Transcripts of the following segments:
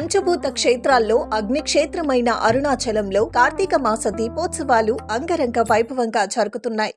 పంచభూత క్షేత్రాల్లో అగ్నిక్షేత్రమైన అరుణాచలంలో కార్తీక మాస దీపోత్సవాలు అంగరంగ వైభవంగా జరుగుతున్నాయి.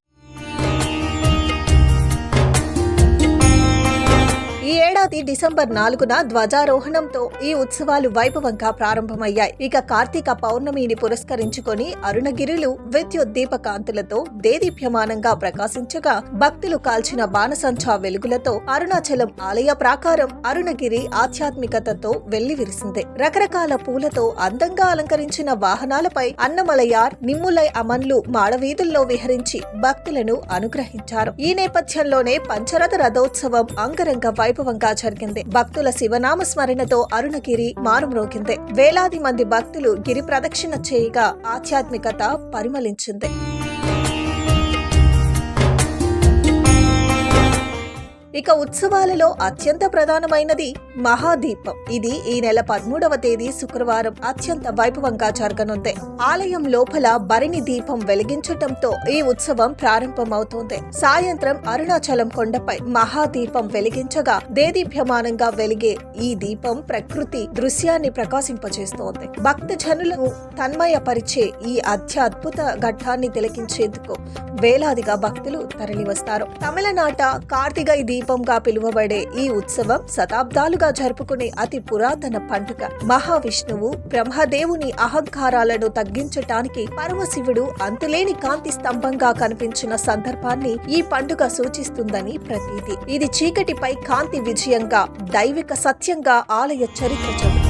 ఏడాది డిసెంబర్ నాలుగున ధ్వజారోహణంతో ఈ ఉత్సవాలు వైభవంగా ప్రారంభమయ్యాయి. ఇక కార్తీక పౌర్ణమిని పురస్కరించుకొని అరుణగిరులు విద్యుత్ దీపకాంతులతో దేదీప్యమానంగా ప్రకాశించగా భక్తులు కాల్చిన బాణసంచా వెలుగులతో అరుణాచలం ఆలయ ప్రాకారం అరుణగిరి ఆధ్యాత్మికతతో వెల్లివిరిసింది. రకరకాల పూలతో అందంగా అలంకరించిన వాహనాలపై అన్నమలయార్ నిమ్ములై అమన్లు మాడవీధుల్లో విహరించి భక్తులను అనుగ్రహించారు. ఈ నేపథ్యంలోనే పంచరథ రథోత్సవం అంగరంగ వైభవం వైభవంగా జరిగింది. భక్తుల శివనామ స్మరణతో అరుణగిరి మారుమ్రోగింది. వేలాది మంది భక్తులు గిరి ప్రదక్షిణ చేయగా ఆధ్యాత్మికత పరిమళించింది. ఇక ఉత్సవాలలో అత్యంత ప్రధానమైనది మహాదీపం. ఇది ఈ నెల పదమూడవ తేదీ శుక్రవారం అత్యంత వైభవంగా జరగనుంది. ఆలయం లోపల భరిణి దీపం వెలిగించటంతో ఈ ఉత్సవం ప్రారంభమవుతోంది. సాయంత్రం అరుణాచలం కొండపై మహాదీపం వెలిగించగా దేదీప్యమానంగా వెలిగే ఈ దీపం ప్రకృతి దృశ్యాన్ని ప్రకాశింపజేస్తోంది. భక్త జనులను తన్మయపరిచే ఈ అత్యద్భుత ఘట్టాన్ని తిలకించేందుకు వేలాదిగా భక్తులు తరలివస్తారు. తమిళనాట కార్తిగై దీపంగా పిలువబడే ఈ ఉత్సవం శతాబ్దాలుగా జరుపుకునే అతి పురాతన పండుగ. మహావిష్ణువు బ్రహ్మదేవుని అహంకారాలను తగ్గించటానికి పరమశివుడు అంతులేని కాంతి స్తంభంగా కనిపించిన సందర్భాన్ని ఈ పండుగ సూచిస్తుందని ప్రతీతి. ఇది చీకటిపై కాంతి విజయంగా దైవిక సత్యంగా ఆలయ చరిత్ర చెబుతుంది.